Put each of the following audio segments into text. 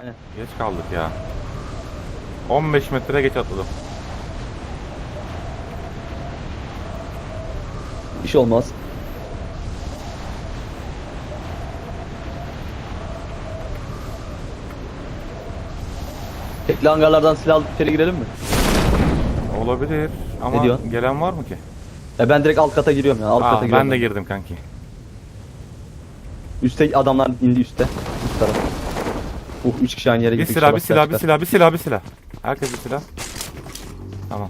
Aynen. Geç kaldık ya. 15 metre geç atladım. Bir şey olmaz. Tekli hangarlardan silah alıp içeri girelim mi? Olabilir ama Ne diyorsun? gelen var mı ki? Ya ben direkt alt kata giriyorum ya. Alt Aa, kata giriyorum. ben de girdim kanki. Üste adamlar indi üste. Üst taraf. Uh 3 kişi aynı yere Bir gitti. silah, bir silah, bir silah, bir silah, bir silah. Herkes bir silah. Tamam.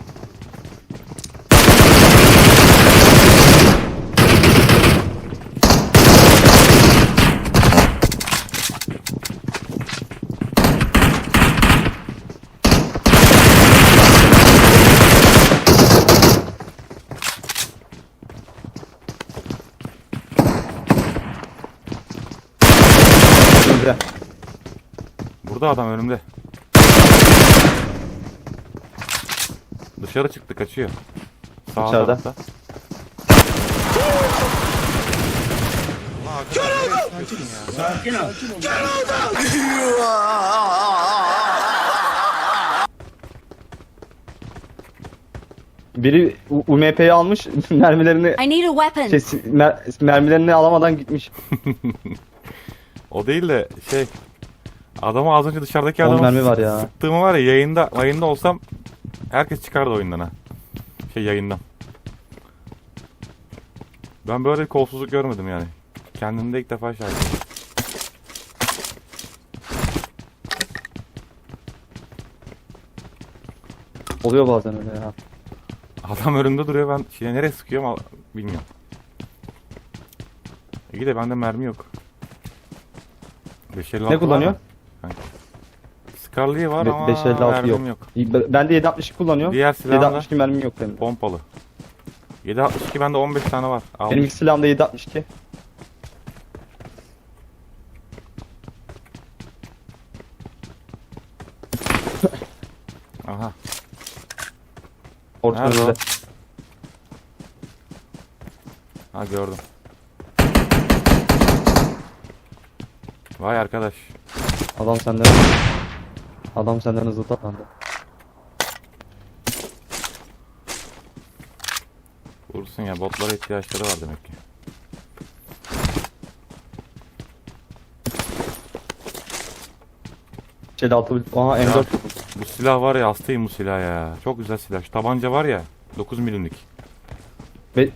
Güzel. Burada adam önümde. Dışarı çıktı kaçıyor. Sağ Dışarıda. tarafta. Biri U- UMP'yi almış mermilerini I need a weapon. şey, si- mer- mermilerini alamadan gitmiş. O değil de şey Adamı az önce dışarıdaki On adamı mermi var ya. sıktığımı var ya yayında yayında olsam herkes çıkardı oyundan ha. Şey yayından. Ben böyle bir kolsuzluk görmedim yani. Kendimde ilk defa şahit. Oluyor bazen öyle ya. Adam önümde duruyor ben şey, nereye sıkıyorum al- bilmiyorum. İyi de bende mermi yok. 556 Ne var kullanıyor? mı? Kanka. Scarlet'i var ama 556 mermim yok. yok. Ben de 762 kullanıyorum. Diğer silahında 762 mermim yok benim. pompalı. 762 bende 15 tane var. Al. Benim ilk silahım da 762. Aha. Orta Nerede o? önünde. Ha gördüm. Vay arkadaş. Adam senden Adam senden hızlı tatlandı. Vursun ya botlara ihtiyaçları var demek ki. Şeyde altı Aha M4 Bu silah var ya hastayım bu silah ya. Çok güzel silah. Şu tabanca var ya 9 milimlik. Be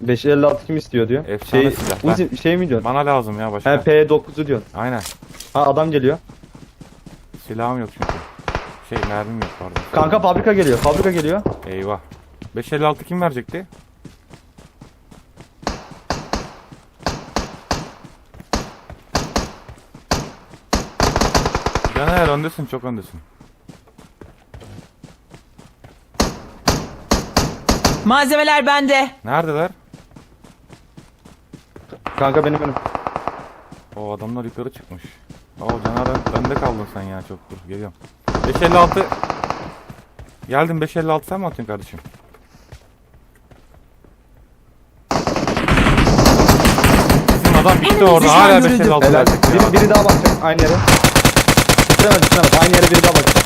556 kim istiyor diyor. Efsane şey, silah. Uzi, şey mi diyorsun? Bana lazım ya başka. He P9'u diyorsun. Aynen. Ha adam geliyor. Silahım yok çünkü. Şey mermim yok pardon. Kanka fabrika geliyor. Fabrika geliyor. Eyvah. 556 kim verecekti? Caner öndesin çok öndesin. Malzemeler bende. Neredeler? Kanka benim önüm. O adamlar yukarı çıkmış. Oo Caner ön- önde kaldın sen ya çok dur geliyorum. 556 Geldim 556 sen mi atıyorsun kardeşim? Bizim adam bitti orada hala görüldü. 556 Helal. ya. Biri, biri daha bakacak aynı yere. Bitiremez bitiremez. Aynı yere biri daha bakacak.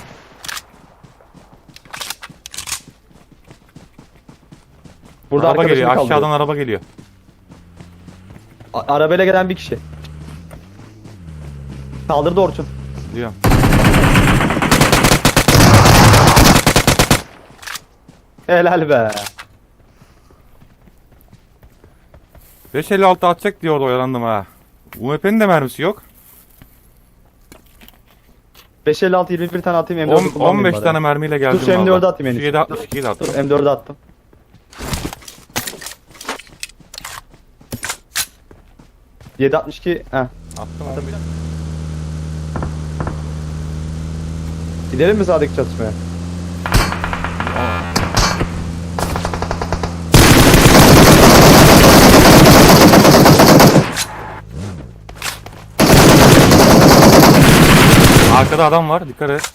Burada araba arkadaşını geliyor kaldırıyor. aşağıdan araba geliyor. A- arabayla gelen bir kişi. Kaldırdı Orçun. Diyorum. Helal be. 556 atacak diye orada oyalandım ha. UMP'nin de mermisi yok. 556 21 tane atayım M4'ü On- kullanmayayım 15 bari. tane mermiyle geldim Dur şu M4'ü valla. atayım en iyisi. 762'yi de Dur attım. M4'ü attım. Yedi altmış iki. Heh. Attım 15. Gidelim mi sağdaki çatışmaya? Arkada adam var dikkat et.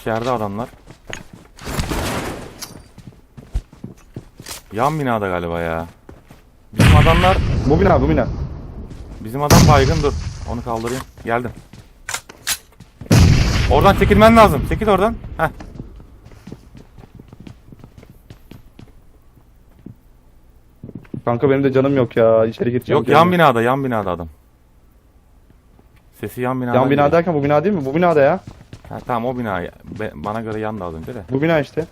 İçeride adamlar. Yan binada galiba ya. Bizim adamlar Bu bina bu bina. Bizim adam baygın dur. Onu kaldırayım. Geldim. Oradan çekilmen lazım. Çekil oradan. Heh. Kanka benim de canım yok ya. İçeri gireceğim. Yok yan binada, yan binada adam. Sesi yan binada. Yan bina derken bu bina değil mi? Bu binada ya. Ha, tamam o bina. Be- bana göre yan da az önce de. Bu bina işte.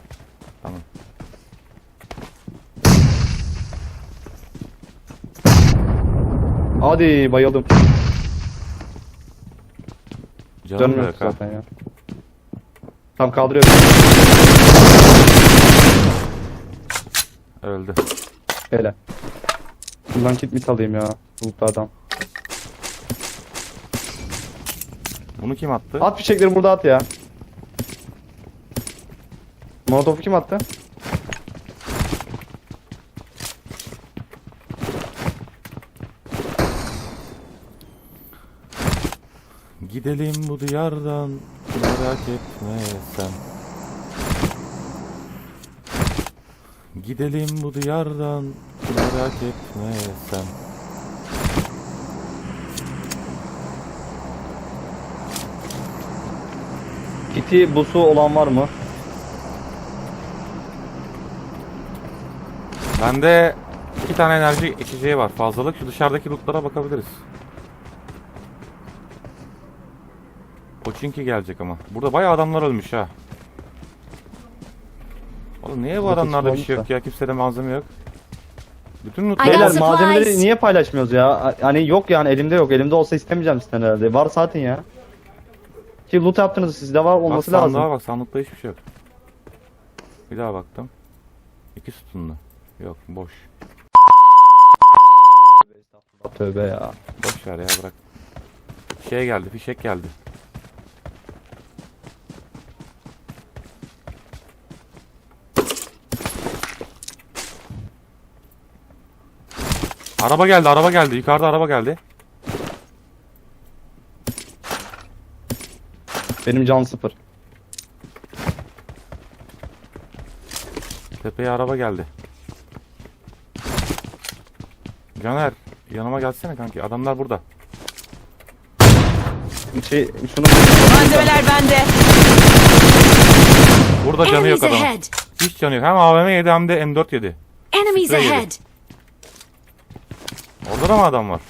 Hadi bayıldım. Canım, yok yok ha. zaten ya. Tam kaldırıyorum. Öldü. Hele. Bundan kit mit alayım ya. Bulutlu adam. Bunu kim attı? At fişekleri burada at ya. Molotof'u kim attı? Gidelim bu diyardan merak etme sen. Gidelim bu diyardan merak etme sen. Kiti busu olan var mı? Bende iki tane enerji içeceği var. Fazlalık. Şu dışarıdaki lootlara bakabiliriz. Poçinki gelecek ama. Burada bayağı adamlar ölmüş ha. Oğlum niye bu adamlarda bir şey da. yok ya? Kimsede malzeme yok. Bütün loot Beyler malzemeleri niye paylaşmıyoruz ya? Hani yok yani elimde yok. Elimde olsa istemeyeceğim sizden herhalde. Var zaten ya. Ki loot yaptınız sizde var Bak olması lazım. bak sandıkta hiçbir şey yok. Bir daha baktım. İki sütunlu. Yok boş. Tövbe ya. Boş ver ya bırak. Şey geldi fişek geldi. Araba geldi araba geldi yukarıda araba geldi. Benim can sıfır. Tepeye araba geldi. Caner yanıma gelsene kanki adamlar burada. Şey şunu Malzemeler bende. Burada canı yok Enemies adamın. ahead. Hiç canı yok. Hem AVM yedi hem de M4 yedi. Enemies Sprey yedi. ahead. Orada da mı adam var?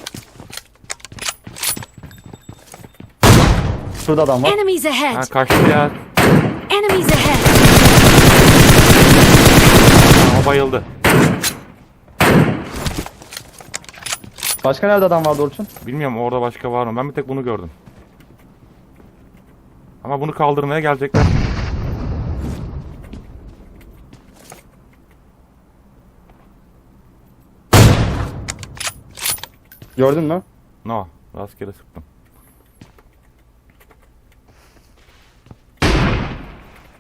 şurada adam var. Enemies Ha ahead. kaçtı ya. Enemies ahead. Ama bayıldı. Başka nerede adam vardı Orçun? Bilmiyorum orada başka var mı? Ben bir tek bunu gördüm. Ama bunu kaldırmaya gelecekler. Gördün mü? No. Rastgele sıktım.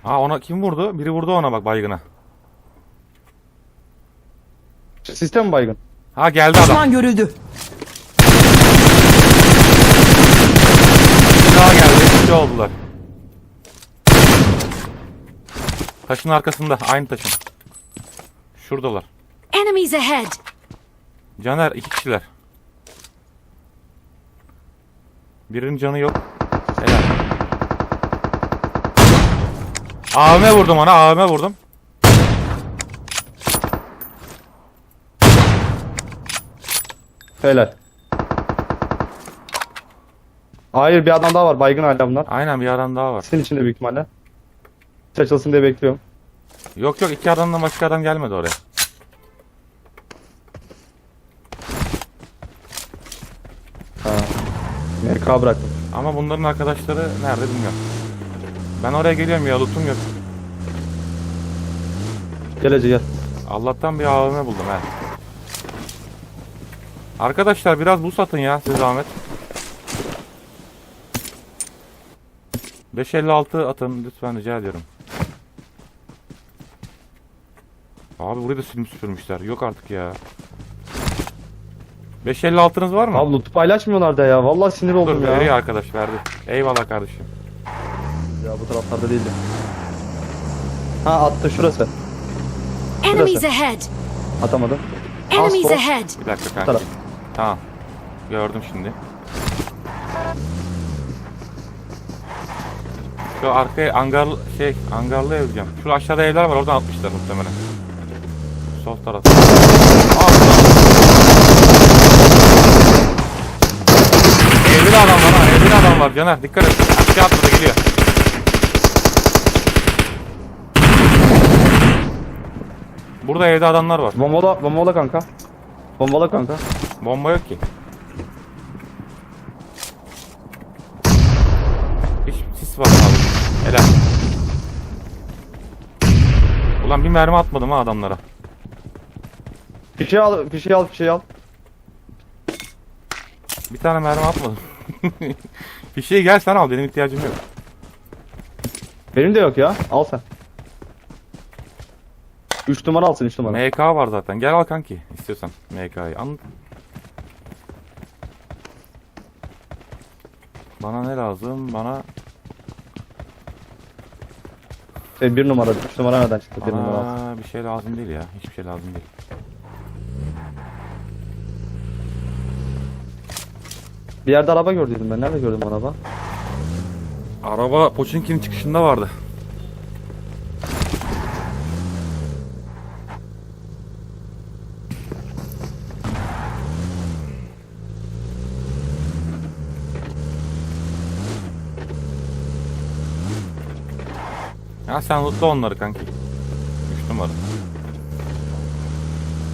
Ha ona kim vurdu? Biri vurdu ona bak baygına. Sistem baygın. Ha geldi adam. Düşman görüldü. Daha geldi. İki oldular. Taşın arkasında. Aynı taşın. Şuradalar. Enemies ahead. Caner iki kişiler. Birinin canı yok. Helal. AVM vurdum ona. AVM vurdum. Helal. Hayır bir adam daha var. Baygın hala bunlar. Aynen bir adam daha var. Senin içinde büyük ihtimalle. Hiç açılsın diye bekliyorum. Yok yok iki adamdan başka adam gelmedi oraya. MK bıraktım. Ama bunların arkadaşları nerede bilmiyorum. Ben oraya geliyorum ya lootum yok. Gel Ece gel. Allah'tan bir AVM buldum he. Arkadaşlar biraz bu satın ya size zahmet. 556 atın lütfen rica ediyorum. Abi burayı da silmiş süpürmüşler. Yok artık ya. 556'nız var mı? Abi loot'u paylaşmıyorlar da ya. Vallahi sinir Dur oldum ya. veriyor arkadaş verdi. Eyvallah kardeşim. Ya bu taraflarda değildi. Ha attı şurası. Enemies ahead! Atamadım. Enemies ahead! Bir dakika taraf. kanki. Tamam. Gördüm şimdi. Şu arkaya angar şey angarlı evleyeceğim. Şu aşağıda evler var oradan atmışlar muhtemelen. Sol taraf. Allah. Evli adam var ha evli adam var Caner dikkat et. Aşağı atladı geliyor. Burada evde adamlar var. Bombala, bombala kanka. Bombala kanka. Bomba yok ki. Hiç sis var abi. Helal. Ulan bir mermi atmadım ha adamlara. Fişeği al, fişeği al, fişeği al. Bir tane mermi atmadım. bir şey gel sen al benim ihtiyacım yok. Benim de yok ya. Al sen. 3 numara alsın 3 numara. MK var zaten. Gel al kanki istiyorsan MK'yı. An Bana ne lazım? Bana Şey, 1 numara, 3 numara nereden çıktı? 1 numara alsın. bana bir şey lazım değil ya. Hiçbir şey lazım değil. Bir yerde araba gördüydüm ben. Nerede gördüm araba? Araba Poçinki'nin çıkışında vardı. Ya sen lootla onları kanki. 3 numara.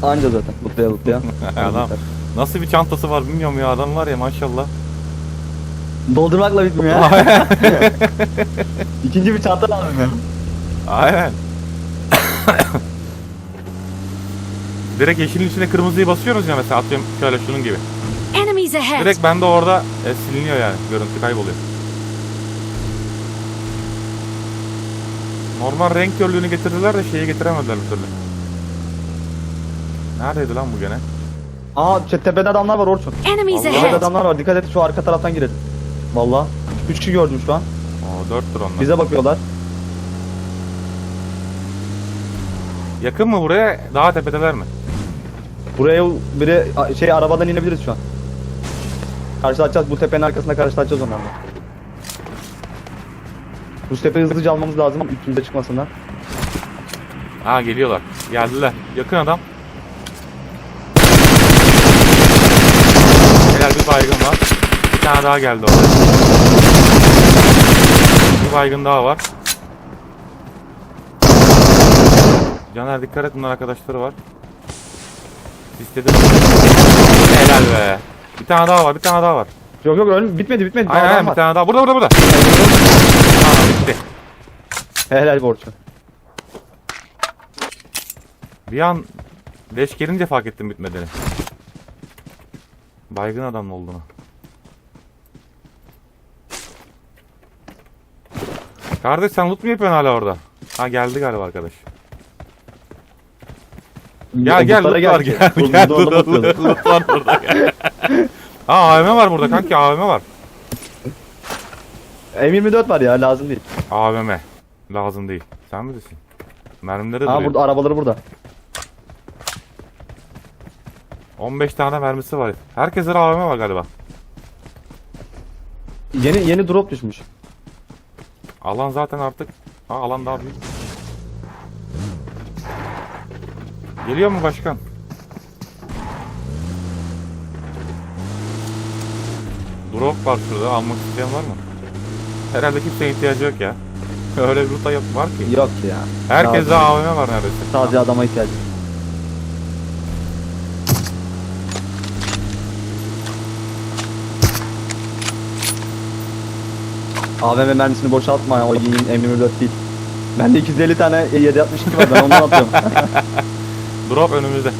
Anca zaten. Mutluya mutluya. adam nasıl bir çantası var bilmiyorum ya adam var ya maşallah. Doldurmakla bitmiyor ya. İkinci bir çanta lazım ya. Aynen. Direkt yeşilin içine kırmızıyı basıyoruz ya mesela atıyorum şöyle şunun gibi. Enemies ahead! Direkt bende orada e, siliniyor yani. Görüntü kayboluyor. Normal renk körlüğünü getirdiler de şeyi getiremediler bir türlü. Neredeydi lan bu gene? Aa şey, tepede adamlar var Orçun. Enemies. Tepede ahead! adamlar var. Dikkat et şu arka taraftan girelim. Valla. 3 kişi gördüm şu an. Oo dörttür onlar. Bize bakıyorlar. Yakın mı buraya? Daha tepedeler mi? Buraya biri a- şey arabadan inebiliriz şu an. Karşılaşacağız. Bu tepenin arkasında karşılaşacağız onlarla. Bu tepeyi hızlıca almamız lazım üstümüze çıkmasınlar. Ha geliyorlar. Geldiler. Yakın adam. Helal bir baygın var. Bir tane daha geldi oraya. Bir baygın daha var. Caner dikkat et bunlar arkadaşları var. İstedim. Helal be. Bir tane daha var, bir tane daha var. Yok yok ölüm bitmedi bitmedi. Aynen aynen bir tane daha. Burada burada burada. Tamam bitti. Helal Orçun. Bir an leş gelince fark ettim bitmediğini. Baygın adam olduğunu. Kardeş sen loot mu yapıyorsun hala orada? Ha geldi galiba arkadaş. Gel gel loot var gel. gel Loot- var burada gel. Ha AVM var burada kanki AVM var. M24 var ya lazım değil. AVM lazım değil. Sen bilirsin. Mermileri Ha duruyor. burada arabaları burada. 15 tane mermisi var. Herkese AVM var galiba. Yeni yeni drop düşmüş. Alan zaten artık. Ha alan daha büyük. Geliyor mu başkan? Drop var şurada. Almak isteyen var mı? Herhalde kimseye ihtiyacı yok ya. Öyle bir ruta yok var ki. Yok ya. Herkeste. AVM var neredeyse. Sadece adama ihtiyacı. AVM mermisini boşaltma ya, o yiyin M24 değil. Bende 250 tane 762 var ben ondan atıyorum. Drop önümüzde.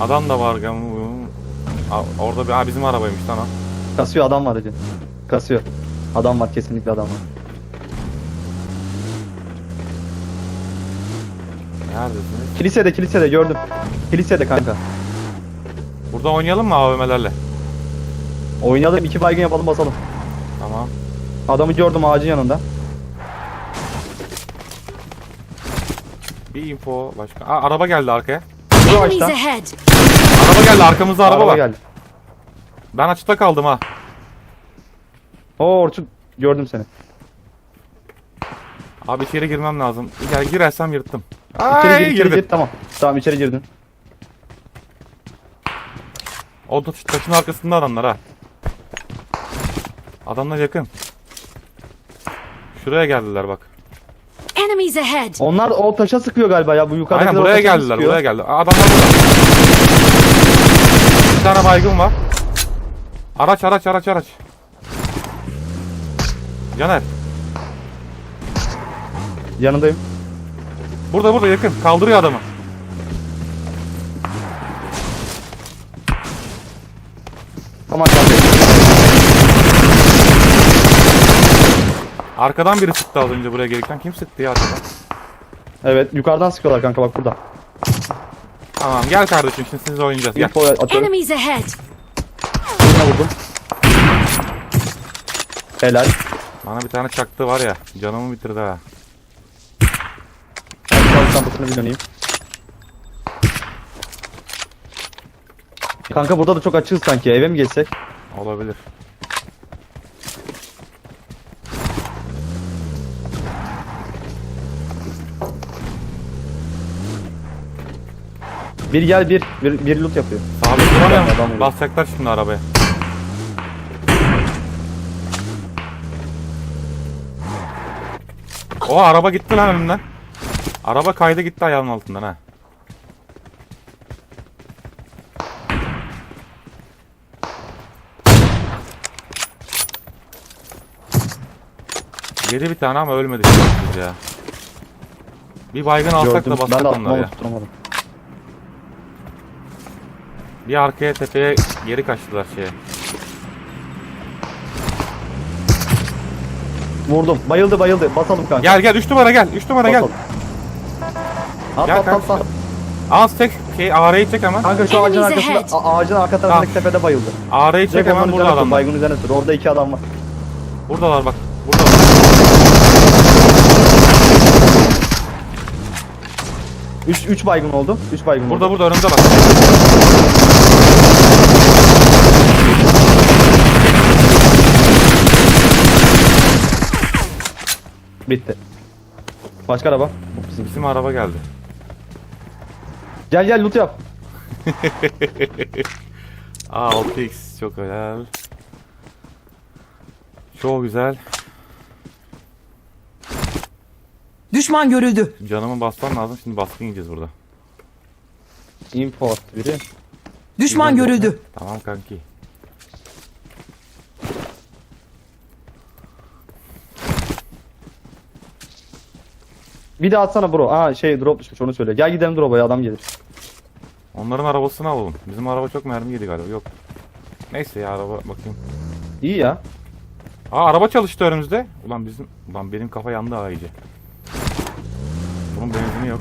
Adam da var. gam- Aa, Orada bir Aa, bizim arabaymış lan o. Kasıyor adam var hacı. Kasıyor. Adam var kesinlikle adam var. Neredesiniz? Kilisede kilisede gördüm. Kilisede kanka. Burada oynayalım mı AVM'lerle? Oynayalım iki baygın yapalım basalım. Tamam. Adamı gördüm ağacın yanında. Bir info başka. Aa, araba geldi arkaya. Enemies ahead! Araba geldi arkamızda araba, var. geldi. Ben açıkta kaldım ha. Oo Orçun gördüm seni. Abi içeri girmem lazım. Gel girersem yırttım. İçeri Ay gir, içeri girdim. gir. Tamam. Tamam içeri girdin. O da taşın arkasında adamlar ha. Adamlar yakın. Şuraya geldiler bak. Enemies ahead! Onlar o taşa sıkıyor galiba ya bu yukarıdakiler Aynen buraya geldiler sıkıyor. buraya geldiler. Aa, Adamlar burada. Bir tane baygın var. Araç araç araç araç. Caner. Yanındayım. Burada burada yakın. Kaldırıyor adamı. Tamam kanka. Arkadan biri sıktı az önce buraya gelirken. Kim sıktı ya arkadan? Evet yukarıdan sıkıyorlar kanka bak burada. Tamam gel kardeşim şimdi siz oynayacağız. Gel. Info atıyorum. Enemies ahead! Birine vurdum. Helal. Bana bir tane çaktı var ya. Canımı bitirdi ha. Ben şu çantasını bir döneyim. Kanka burada da çok açığız sanki. Eve mi geçsek? Olabilir. Bir gel bir. Bir, bir loot yapıyor. Sağda duramıyor Adam mu? vuruyor. Basacaklar şimdi arabaya. O araba gitti lan önümden. Araba kaydı gitti ayağının altından ha. Yedi bir tane ama ölmedi şerefsiz ya. Bir baygın alsak Gördüm. da bassak onları ya. tutturamadım. Bir arkaya tepeye geri kaçtılar şeye. Vurdum. Bayıldı bayıldı. Basalım kanka. Gel gel 3 numara gel 3 numara gel. Basalım. At Gel at at kanka. at. Az tek şey AR'yi çek hemen. Kanka şu ağacın Enemies arkasında a- ağacın arka tarafındaki tepede bayıldı. AR'yi çek Direkt hemen burada üzerine adamlar. Baygın üzerine sür. Orada iki adam var. Buradalar bak. Buradalar. Üç, üç baygın oldu. Üç baygın Burada oldu. burada önümde bak. Bitti. Başka araba. Bizim. Bizim araba geldi. Gel gel loot yap. Aa 6x çok güzel. Çok güzel. Düşman görüldü. Canımı basmam lazım. Şimdi baskın yiyeceğiz burada. Attı biri. Düşman görüldü. Tamam kanki. Bir de atsana bro. Aa şey drop düşmüş onu söyle. Gel gidelim drop'a adam gelir. Onların arabasını alalım. Bizim araba çok mermi yedi galiba. Yok. Neyse ya araba bakayım. İyi ya. Aa araba çalıştı önümüzde. Ulan bizim ulan benim kafa yandı ha iyice. Bunun benzini yok.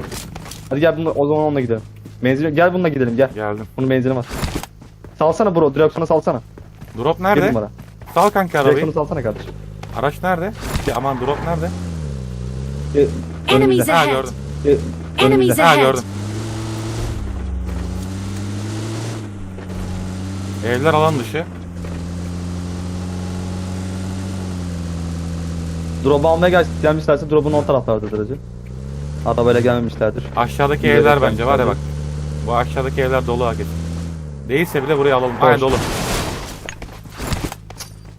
Hadi gel bununla, o zaman onunla gidelim. Benzin gel bununla gidelim gel. Geldim. Bunun benzini var. Salsana bro. Direksiyonu salsana. Drop Bir nerede? numara. Sal kanka arabayı. Direksiyonu salsana kardeşim. Araç nerede? Şey, aman drop nerede? Ee, Enemies önümüzde. Ha ahead! gördüm. Ee, Enemies önümüzde. Ha ahead! gördüm. Evler alan dışı. Drop'u almaya gel gelmişlerse drop'un o taraflardadır acı. Arabayla gelmemişlerdir. Aşağıdaki İleri evler bence var ya bak. Bu aşağıdaki evler dolu ha kesin. Değilse bile buraya alalım. Aynen dolu.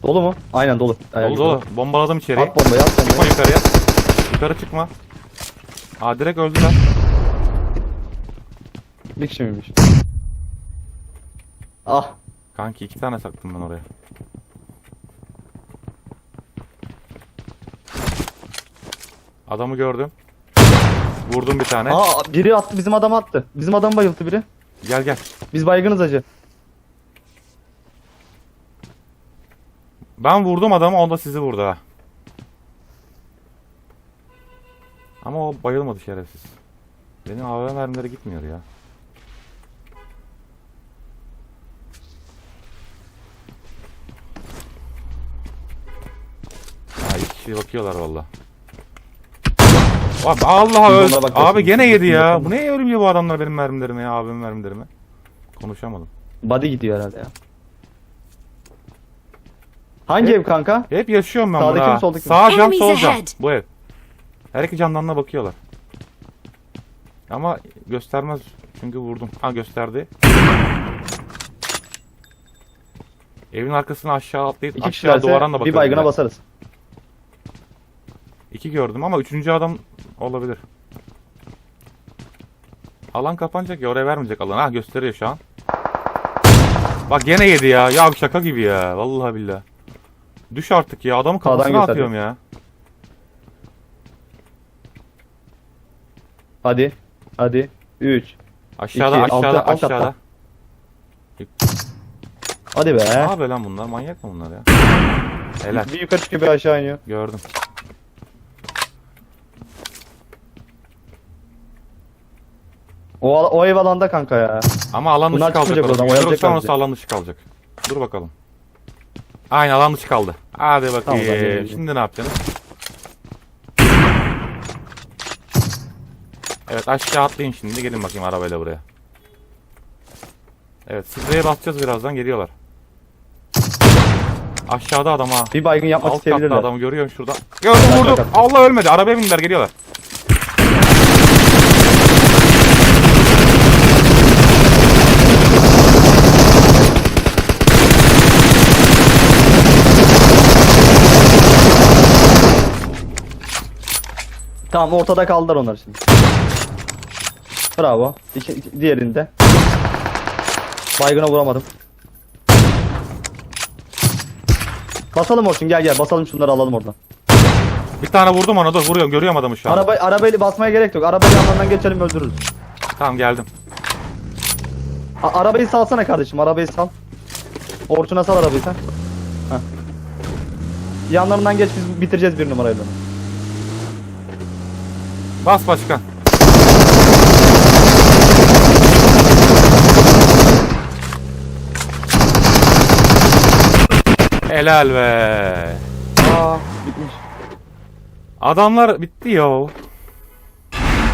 Dolu mu? Aynen dolu. Ayak Dolu dolu. Bombaladım içeriye. At bombayı at Çıkma bombayı. yukarıya. Yukarı çıkma. Aa direkt öldüler. Bir kişi miymiş? Ah. Kanki iki tane saktım ben oraya. Adamı gördüm. Vurdum bir tane. Aa biri attı bizim adam attı. Bizim adam bayılttı biri. Gel gel. Biz baygınız acı. Ben vurdum adamı onda sizi vurdu ha. Ama o bayılmadı şerefsiz. Benim AVM mermileri gitmiyor ya. Ha iki bakıyorlar valla. Abi Allah öl. Abi gene yedi ya. Bu ne ölmüyor bu adamlar benim mermilerime ya abimin mermilerime. Konuşamadım. Body gidiyor herhalde ya. Hangi ev kanka? Hep yaşıyorum ben Sağdaki burada. mi, soldaki mi? Sağ cam sol cam. Bu ev. Her iki camdan da bakıyorlar. Ama göstermez çünkü vurdum. Ha gösterdi. Evin arkasına aşağı atlayıp İki aşağı kişilerse duvaran da bir bakıyorum. baygına ben. basarız. İki gördüm ama üçüncü adam olabilir. Alan kapanacak ya oraya vermeyecek alan. Ha gösteriyor şu an. Bak gene yedi ya. Ya şaka gibi ya. Vallahi billahi. Düş artık ya. Sağdan kafasına gösteriyor. atıyorum ya. Hadi. Hadi. 3. Aşağıda İki, aşağıda altta, alt aşağıda. Hadi be. Ne yapıyor lan bunlar? Manyak mı bunlar ya? Helal. Bir yukarı çıkıyor bir aşağı iniyor. Gördüm. O, al- o ev alanda kanka ya. Ama alan dışı kalacak çıkmayacak oradan, orası alan dışı kalacak. Dur bakalım. Aynen alan dışı kaldı. Hadi bakayım. Hadi, hadi. Şimdi ne yapacaksınız? Evet aşağı atlayın şimdi. Gelin bakayım arabayla buraya. Evet spreye basacağız birazdan geliyorlar. Aşağıda adam ha. Bir baygın yapmak Alt katta isteyebilirler. adamı görüyorum şurada. Gördüm vurdum. Allah ölmedi. Arabaya bindiler geliyorlar. Tamam ortada kaldılar onlar şimdi. Bravo. İki, iki- diğerinde. Baygına vuramadım. Basalım Orçun gel gel basalım şunları alalım oradan. Bir tane vurdum ona dur vuruyorum görüyorum adamı şu an. Araba, arabayla basmaya gerek yok. Arabayla yanlarından geçelim öldürürüz. Tamam geldim. A- arabayı salsana kardeşim arabayı sal. Orçun'a sal arabayı sen. Heh. Yanlarından geç biz bitireceğiz bir numarayla. Bas başkan. Helal be. Aa bitmiş. Adamlar bitti yo.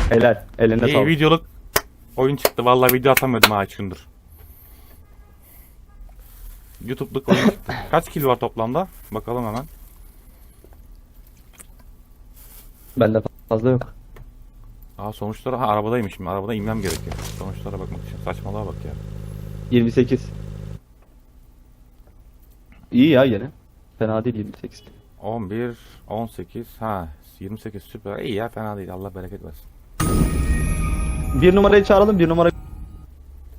Helal. Eline İyi sağlık. videoluk oyun çıktı. Vallahi video atamıyordum ha 3 gündür. YouTube'luk oyun çıktı. Kaç kill var toplamda? Bakalım hemen. Bende fazla yok. Aa sonuçlara ha arabadaymışım. Arabada inmem gerekiyor. Sonuçlara bakmak için. Saçmalığa bak ya. 28. İyi ya yine. Fena değil 28. 11, 18, ha 28 süper. İyi ya fena değil. Allah bereket versin. Bir numarayı çağıralım bir numara